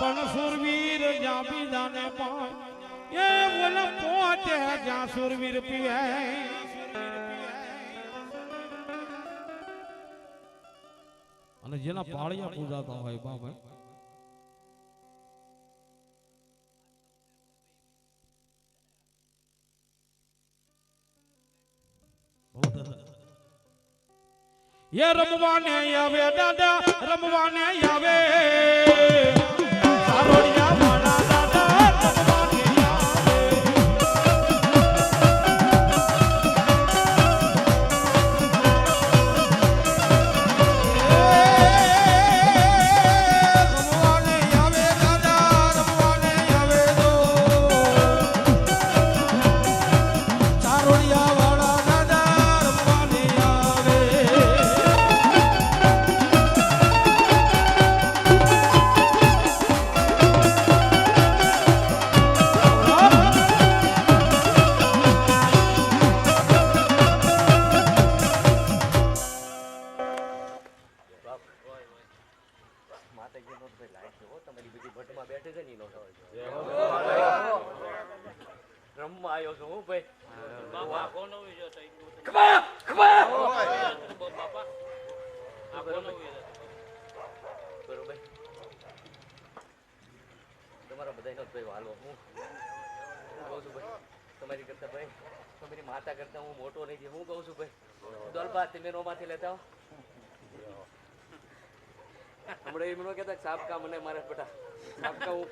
પણ સુરવીર જાબી બીજાને પાય. એ બોલ, પોતે જ્યાં સુરવીર પીએ અને જેના પાળિયા પૂજાતા હોય બાબા એ રમવાને આવે, દાદા, રમવાને આવે. સારોડિયા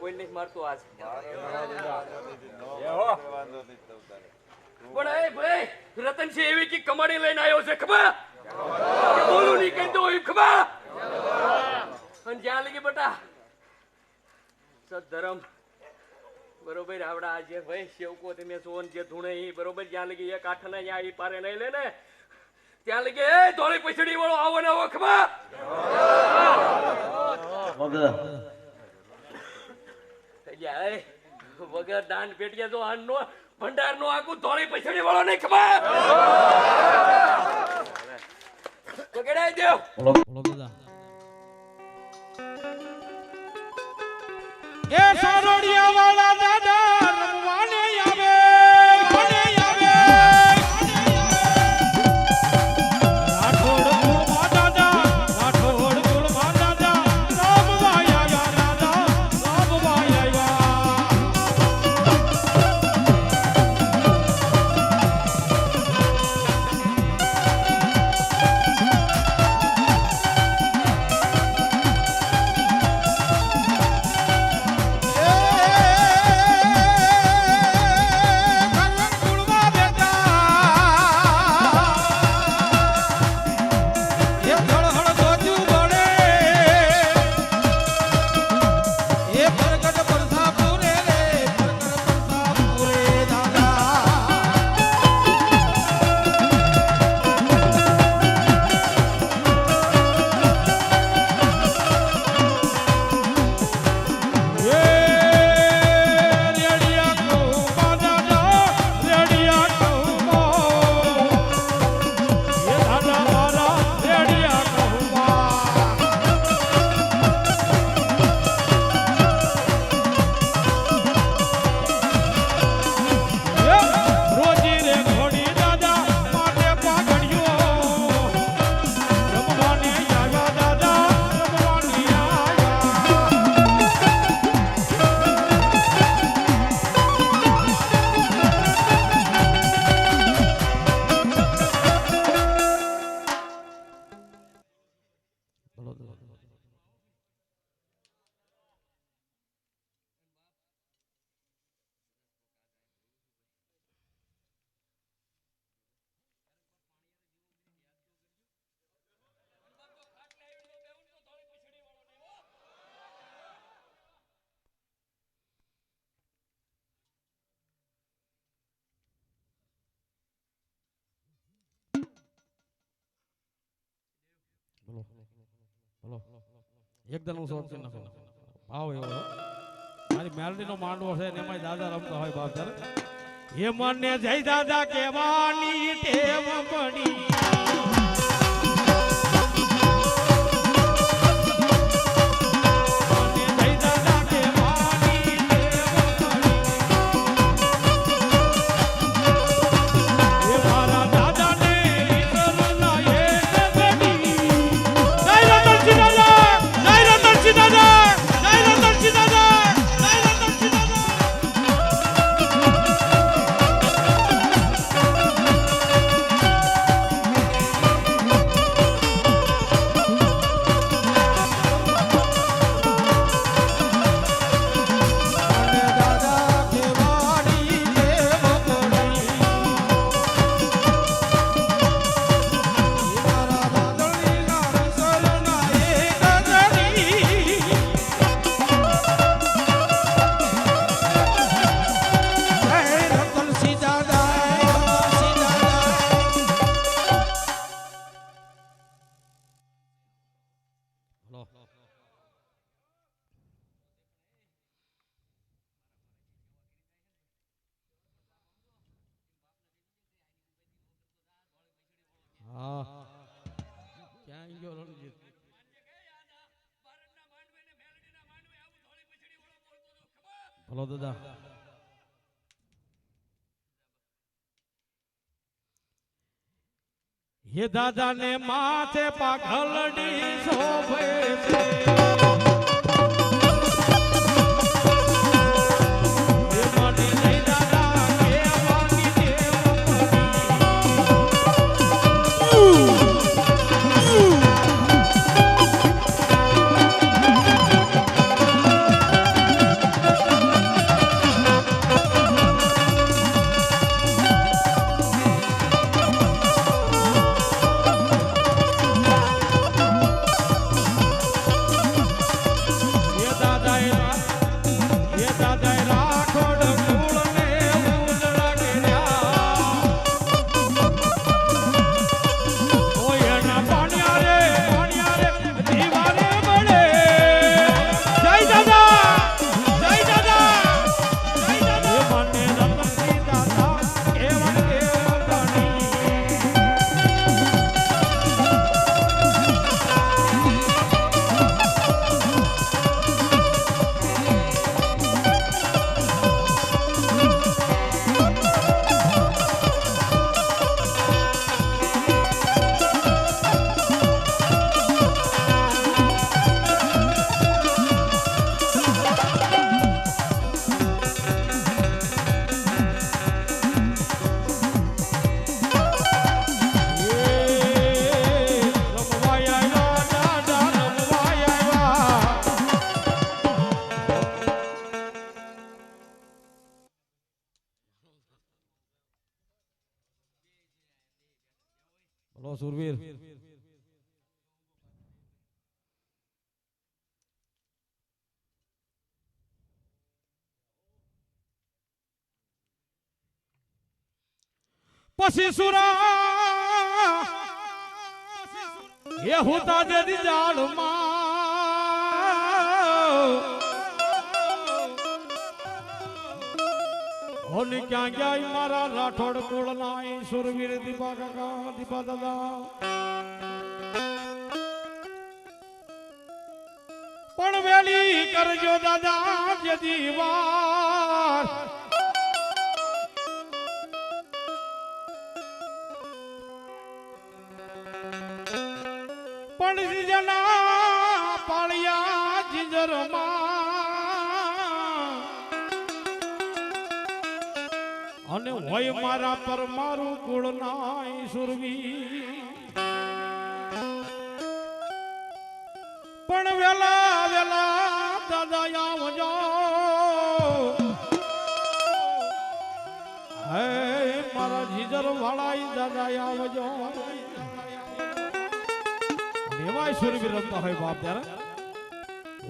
કોઈ નહીં મારતો આજ. પણ એ ભાઈ રતન છે એવી કે કમાડી લઈને આવ્યો છે ખબર? બોલું નહીં કહી દો એમ ખબર? અને જ્યાં લગી બેટા સદધર્મ બરોબર આવડા આજે ભાઈ સેવકો તમે સોન જે ધૂણે એ બરોબર જ્યાં લગી એક આઠ ને ત્યાં એ પારે નહીં લે ને. ત્યાં લગી એ ધોળી પછડી વાળો આવો ને આવો ખબર? એ, વગર દાન પેટિયા તો આન નો ભંડાર નો આખું ધોળી પછડી વાળો ને ખબર? તો કેડાઈ દેવ એ સારોડિયા બોલો બોલો એકદમ હું છે. નાખો ભાવ એવો. મારી મેલડીનો માંડવો છે ને એમાંય દાદા રમતા હોય બાપ તારે એ મને જય દાદા કેવાની ટેવ પડી. બોલો દાદા હે દાદા ને માથે પાઘલડી શોભે છે. બોલો સુરવીર. પછી સુરા એ હોતા જદી જાળમાં હોની ક્યાં ગયા મારા રાઠોડ કુળ ના સુરવીર દીપા કાકા, દીપા દાદા? પણ વેલી કરજો દાદા જે દીવાર પણ જીજના પાળિયા જીજરમાં હોય મારા પર મારું કુળ નાય સુરવી. પણ વેલા વેલા દાદા આવજો. હે મારા જીજર વાળા દાદા આવજો એવાય સુરવી રમતા હોય બાપ ત્યારે.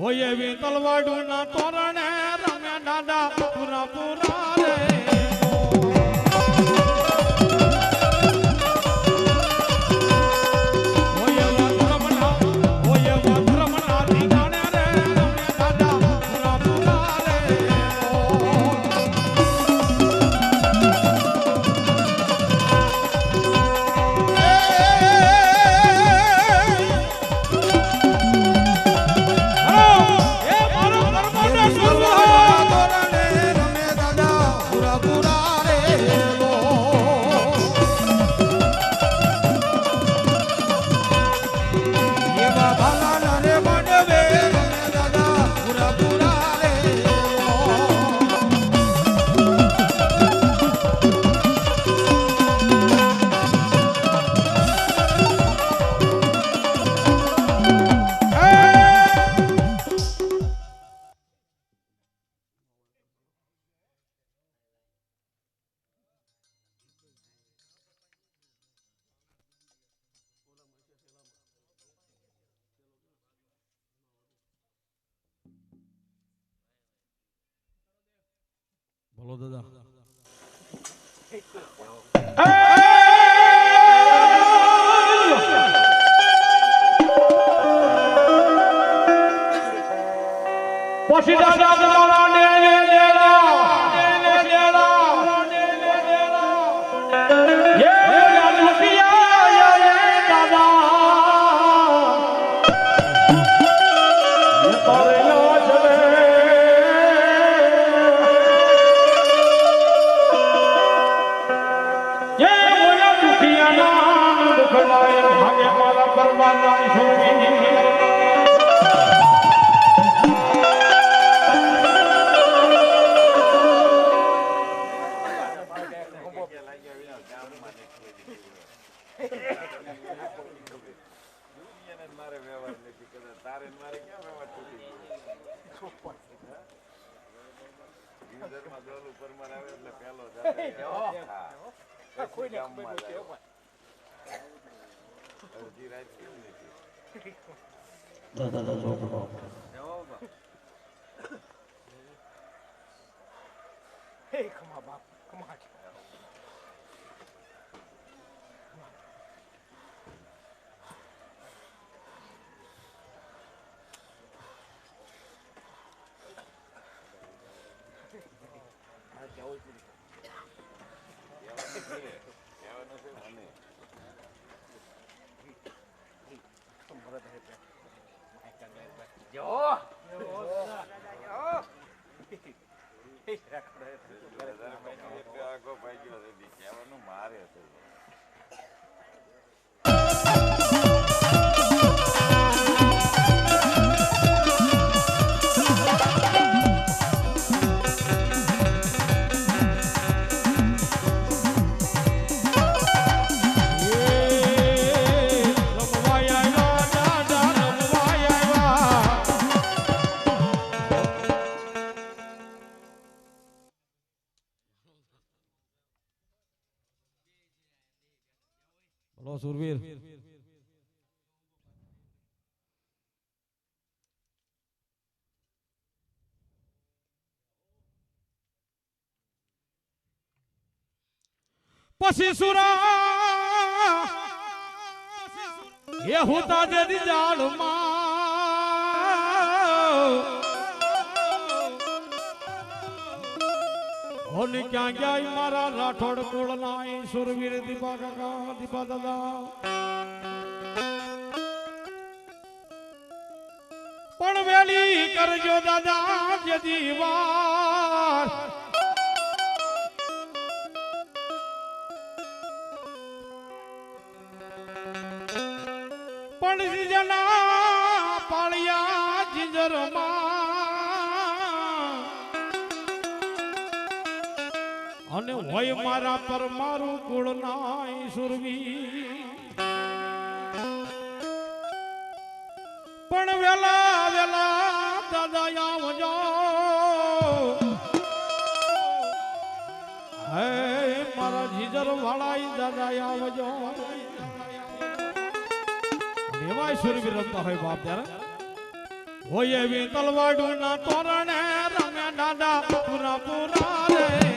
હોય એવી તલવાડું ના તોરણે રમે દાદા પૂરા પૂરા બોલો દાદા 青いプリれ。やばいね。પછી સુરા. એ હોતા જદી દિજાળ હોની ક્યાં ગયા મારા રાઠોડ કુળ ના સુરવીર દીપા કાકા, દીપા દાદા. પણ વેલી કરજો દાદા જે વાર પણ જણા પાળિયા જીજરમાં. અને હોય મારા પર મારું કુળ નાય સુરવી. પણ વેલા વેલા દાદા આવજો. હે મારા જીજર વાળા દાદા આવજો. એવાય સુરવીર રમતા હોય બાપ ત્યારે. હોય એવી તલવાડું ના તોરણે રમે દાદા પૂરા પૂરા રે.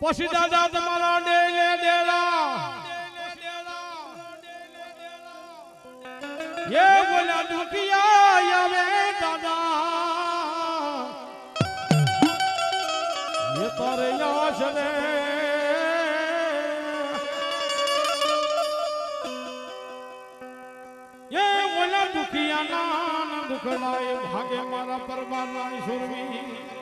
પછી દાદા તમારા ડેલે ડેલા. એ બોલા દુખિયા આવે દાદા. એ તારે યાશ ને એ બોલા દુખિયા ના દુખડાય ભાગે મારા પરબાર સુરવી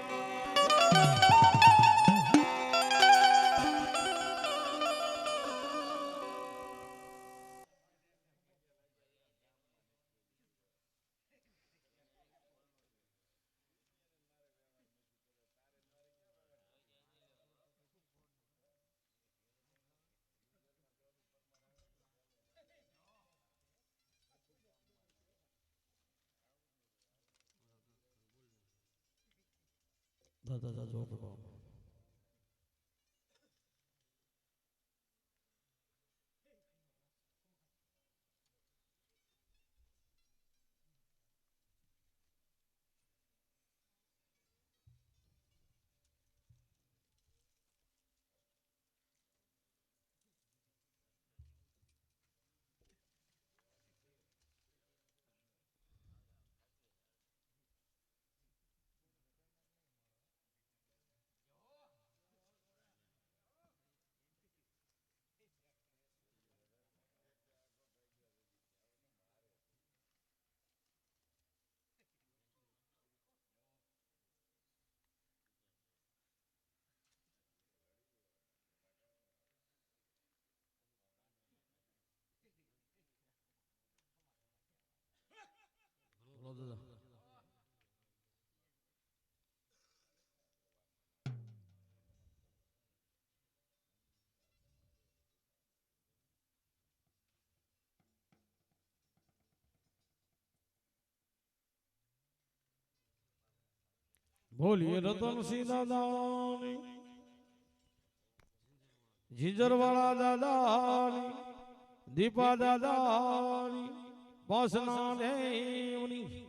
દાદા દાદા જો કરો બોલો દાદા બોલીએ રતનસિંહ દાદાની જીજરવાળા દાદાની દીપા દાદાની વાસના દેવની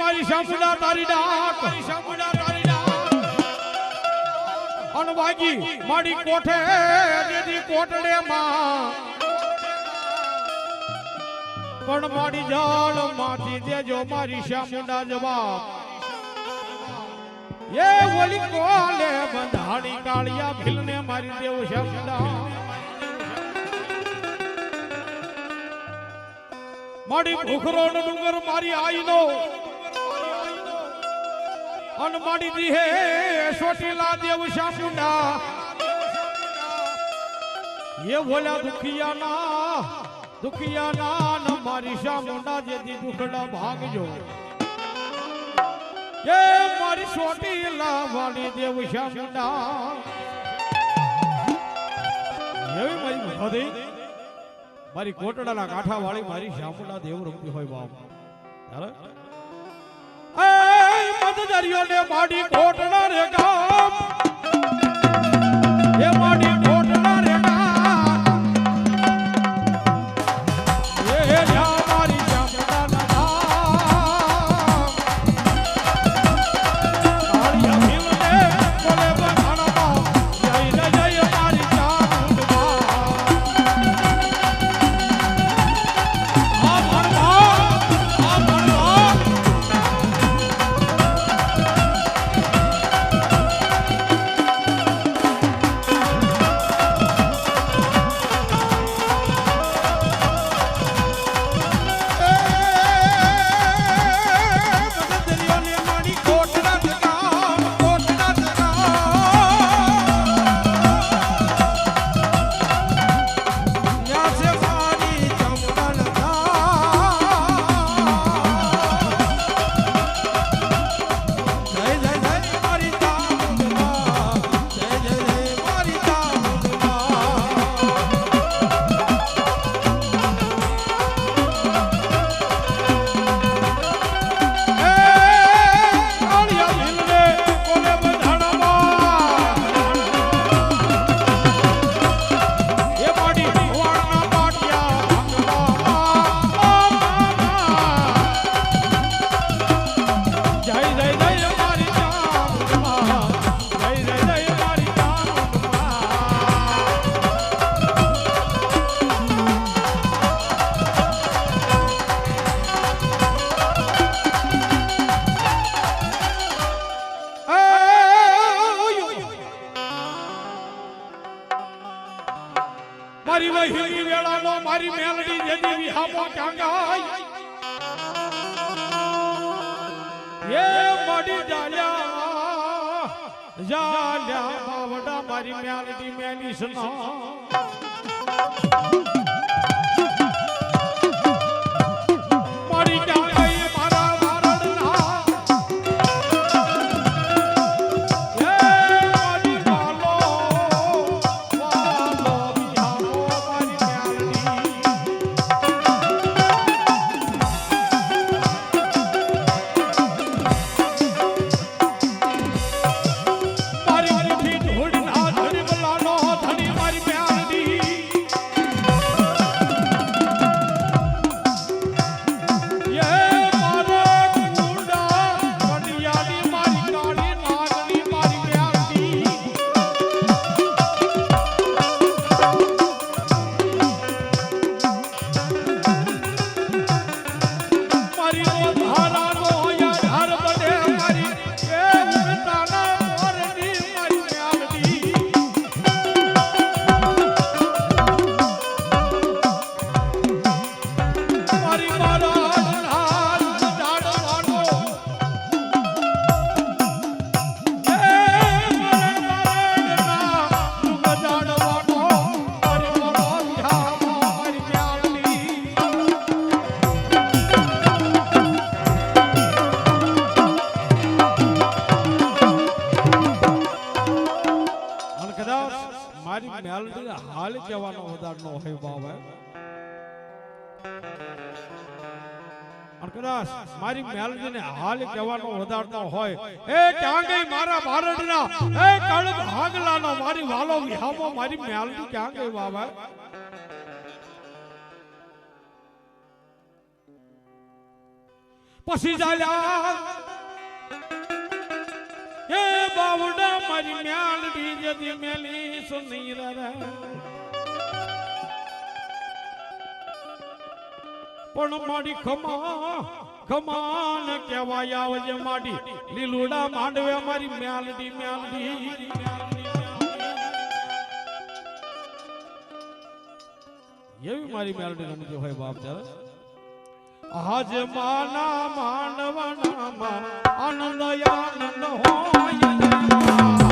મારી શામુડા તારી ડાક. શામુડા તારી ડાક. અન વાગી મારી કોઠે દેદી કોટડે માં. પણ મારી જાળ માથી દેજો મારી શામુડા જવાબ. એ ઓલી કોલે બંધાણી કાળિયા ભીલને મારી દેવ શામુડા મારી ભૂખરો ડુંગર મારી આઈનો. અન દી હે સોટીલા દેવ શામુંડા. એ બોલ્યા દુખિયાના દુખિયાના ન મારી શામુંડા જેથી દુખડા ભાગજો. એ મારી સોટીલા વાળી દેવ શામુંડા. એવી મારી ભગવતી મારી કોટડાના કાંઠા વાળી મારી શામુંડા દેવ રમતી હોય બાપ. ત્યારે મતદરિયોને માડી કોટડા રે ગામ. એ માડી મારી મેલડીને હાલ કહેવાનો વધારતો હોય. એ ક્યાં ગઈ મારા ભારતના એ કળગ હાગલાનો મારી વાલો વિહામો મારી મેલડી ક્યાં ગઈ બાબા? પછી જાલ્યા. હે બાવડા મારી મેલડી જદી મેલી સુની રે પણ મારી ખમા ખમાન કહેવાય આવજે માડી. લીલુડા માંડવે મારી મ્યાલડી મ્યાલડી એવી મારી મ્યાલડી રમતી હોય બાપ ત્યારે આજ માના માંડવાનામાં આનંદ આનંદ હો